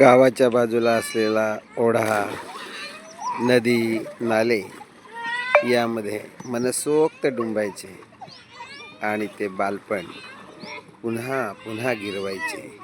गावाच्या बाजूला असलेला ओढा नदी नाले यामध्ये मनसोक्त डुंबायचे आणि ते बालपण पुन्हा पुन्हा गिरवायचे.